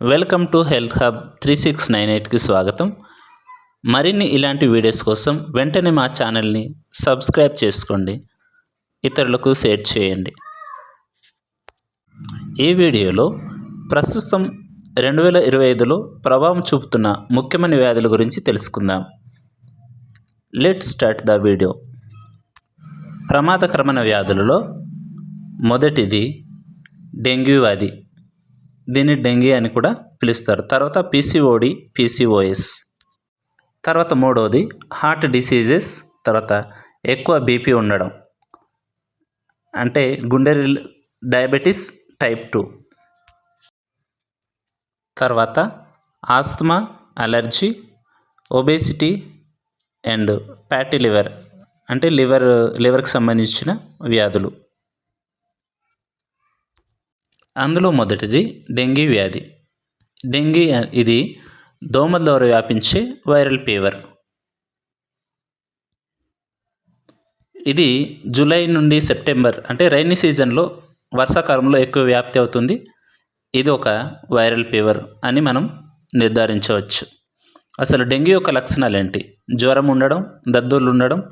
Welcome to health hub three six nine ఎయిట్కి స్వాగతం. మరిన్ని ఇలాంటి వీడియోస్ కోసం వెంటనే మా ఛానల్ని సబ్స్క్రైబ్ చేసుకోండి. ఇతరులకు షేర్ చేయండి. ఈ వీడియోలో ప్రస్తుతం రెండు వేల ఇరవై ఐదులో ప్రభావం చూపుతున్న ముఖ్యమైన వ్యాధుల గురించి తెలుసుకుందాం. Let start the video. ప్రమాదకరమైన వ్యాధులలో మొదటిది డెంగ్యూ వ్యాధి. దీన్ని డెంగీ అని కూడా పిలుస్తారు. తర్వాత పీసీఓడి పీసీఓఎస్. తర్వాత మూడవది హార్ట్ డిసీజెస్ తర్వాత ఎక్కువ బీపీ ఉండడం. అంటే గుండె డయాబెటీస్ టైప్ టూ. తర్వాత asthma allergy obesity and fatty liver. అంటే లివర్ లివర్కి సంబంధించిన వ్యాధులు. అందులో మొదటిది డెంగీ వ్యాధి. డెంగీ ఇది దోమల ద్వారా వ్యాపించే వైరల్ ఫీవర్. ఇది జూలై నుండి సెప్టెంబర్ అంటే రైనీ సీజన్లో వర్షాకాలంలో ఎక్కువ వ్యాప్తి అవుతుంది. ఇది ఒక వైరల్ ఫీవర్ అని మనం నిర్ధారించవచ్చు. అసలు డెంగ్యూ యొక్క లక్షణాలు ఏంటి? జ్వరం ఉండడం దద్దుర్లు ఉండడం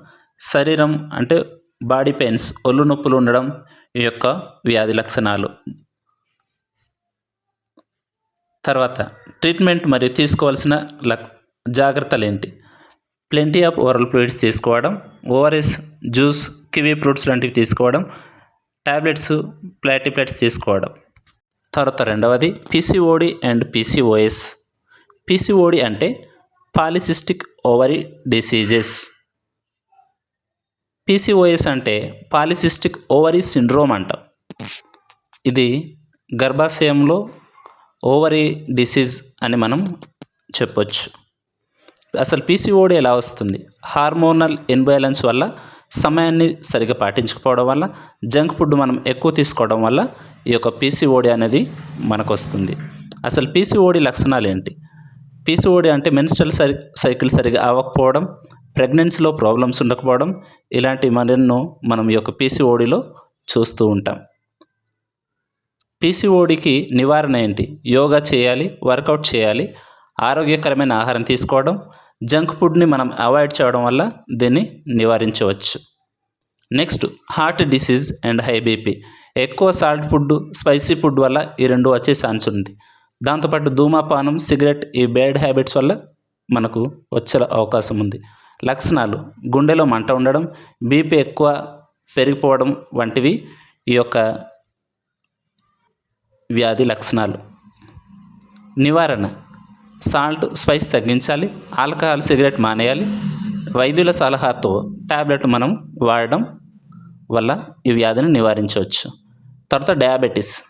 శరీరం అంటే బాడీ పెయిన్స్ ఒళ్ళు నొప్పులు ఉండడం ఈ యొక్క వ్యాధి లక్షణాలు. తర్వాత ట్రీట్మెంట్ మరియు తీసుకోవాల్సిన లక్ జాగ్రత్తలు ఏంటి ప్లెంటీ ఆఫ్ ఓరల్ ఫ్లూయిడ్స్ తీసుకోవడం ఓఆర్ఎస్ జ్యూస్ కివీ ఫ్రూట్స్ లాంటివి తీసుకోవడం టాబ్లెట్స్ ప్లాటిప్లెట్స్ తీసుకోవడం. తర్వాత రెండవది పీసీఓడి అండ్ పీసీఓఎస్. పీసీఓడి అంటే పాలిసిస్టిక్ ఓవరీ డిసీజెస్. పీసీఓఎస్ అంటే పాలిసిస్టిక్ ఓవరీ సిండ్రోమ్ అంటాం. ఇది గర్భాశయంలో ఓవరీ డిసీజ్ అని మనం చెప్పొచ్చు. అసలు పీసీఓడి ఎలా వస్తుంది? హార్మోనల్ ఇన్బ్యాలెన్స్ వల్ల సమయాన్ని సరిగా పాటించకపోవడం వల్ల జంక్ ఫుడ్ మనం ఎక్కువ తీసుకోవడం వల్ల ఈ యొక్క పీసీఓడి అనేది మనకు వస్తుంది అసలు పీసీఓడి లక్షణాలు ఏంటి? పీసీఓడి అంటే మెన్స్ట్రల్ సై సైకిల్ సరిగా అవ్వకపోవడం ప్రెగ్నెన్సీలో ప్రాబ్లమ్స్ ఉండకపోవడం ఇలాంటి మరెన్నో మనం ఈ యొక్క పీసీఓడిలో చూస్తూ ఉంటాం. పీసీఓడికి నివారణ ఏంటి? యోగా చేయాలి వర్కౌట్ చేయాలి ఆరోగ్యకరమైన ఆహారం తీసుకోవడం జంక్ ఫుడ్ని మనం అవాయిడ్ చేయడం వల్ల దీన్ని నివారించవచ్చు. Next heart disease and high BP. ఎక్కువ సాల్ట్ ఫుడ్ స్పైసీ ఫుడ్ వల్ల ఈ రెండు వచ్చే ఛాన్స్ ఉంది. దాంతోపాటు ధూమపానం సిగరెట్ ఈ బ్యాడ్ హ్యాబిట్స్ వల్ల మనకు వచ్చే అవకాశం ఉంది. లక్షణాలు గుండెలో మంట ఉండడం బీపీ ఎక్కువ పెరిగిపోవడం వంటివి ఈ యొక్క వ్యాధి లక్షణాలు. నివారణ. సాల్ట్ స్పైస్ తగ్గించాలి. ఆల్కహాల్ సిగరెట్ మానేయాలి. వైద్యుల సలహాతో టాబ్లెట్లు మనం వాడడం వల్ల ఈ వ్యాధిని నివారించవచ్చు. తర్వాత డయాబెటీస్.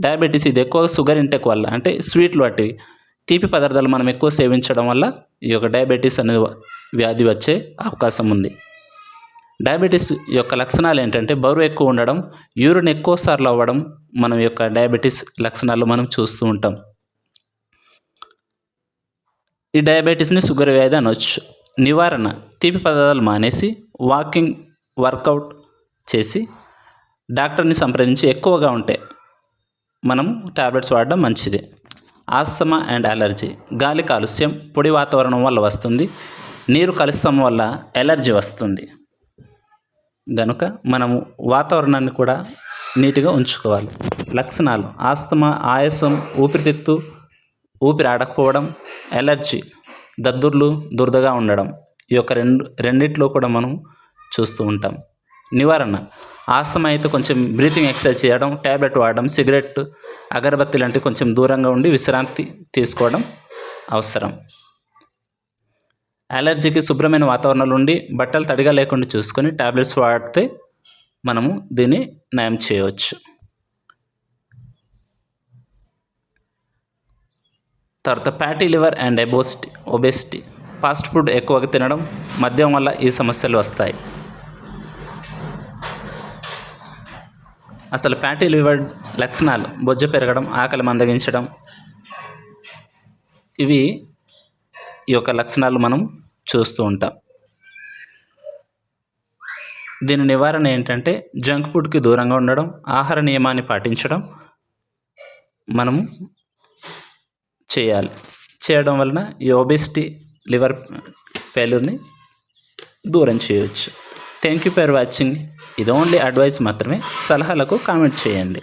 డయాబెటీస్ ఇది ఎక్కువ షుగర్ ఇంటెక్ వల్ల అంటే స్వీట్లు వంటివి. తీపి పదార్థాలు మనం ఎక్కువ సేవించడం వల్ల ఈ యొక్క డయాబెటీస్ అనేది వ్యాధి వచ్చే అవకాశం ఉంది. డయాబెటీస్ యొక్క లక్షణాలు ఏంటంటే బరువు ఎక్కువ ఉండడం యూరిన్ ఎక్కువసార్లు అవ్వడం మనం యొక్క డయాబెటీస్ లక్షణాలు మనం చూస్తూ ఉంటాం. ఈ డయాబెటీస్ని షుగర్ వ్యాధి అనవచ్చు నివారణ తీపి పదార్థాలు మానేసి వాకింగ్ వర్కౌట్ చేసి డాక్టర్ని సంప్రదించి ఎక్కువగా ఉంటే మనం టాబ్లెట్స్ వాడడం మంచిది. ఆస్తమా అండ్ అలర్జీ గాలి కాలుష్యం పొడి వాతావరణం వల్ల వస్తుంది నీరు కలుషితం వల్ల ఎలర్జీ వస్తుంది. గనుక మనము వాతావరణాన్ని కూడా నీట్గా ఉంచుకోవాలి. లక్షణాలు ఆస్తమా ఆయాసం ఊపిరితిత్తు ఊపిరి ఆడకపోవడం ఎలర్జీ దద్దుర్లు దురదగా ఉండడం ఈ యొక్క రెండు రెండిట్లో కూడా మనం చూస్తూ ఉంటాం. నివారణ ఆస్తమా అయితే కొంచెం బ్రీతింగ్ ఎక్సర్సైజ్ చేయడం ట్యాబ్లెట్ వాడడం సిగరెట్ అగరబత్తి లాంటివి కొంచెం దూరంగా ఉండి విశ్రాంతి తీసుకోవడం అవసరం. అలర్జీకి శుభ్రమైన వాతావరణంలో ఉండి బట్టలు తడిగా లేకుండా చూసుకొని టాబ్లెట్స్ వాడితే మనము దీన్ని నయం చేయవచ్చు. తర్వాత fatty liver and obesity obesity fast food ఎక్కువగా తినడం మద్యం వల్ల ఈ సమస్యలు వస్తాయి. అసలు ఫ్యాటీ లివర్ లక్షణాలు బొజ్జ పెరగడం ఆకలి మందగించడం ఇవి ఈ యొక్క లక్షణాలు మనం చూస్తూ ఉంటాం. దీని నివారణ ఏంటంటే జంక్ ఫుడ్కి దూరంగా ఉండడం ఆహార నియమాన్ని పాటించడం మనము చేయాలి. చేయడం వలన ఈ ఒబెసిటీ లివర్ ఫెయిల్యూర్ని దూరం చేయవచ్చు థ్యాంక్ యూ ఫర్ వాచింగ్ ఇది ఓన్లీ అడ్వైస్ మాత్రమే. సలహాలకు కామెంట్ చేయండి.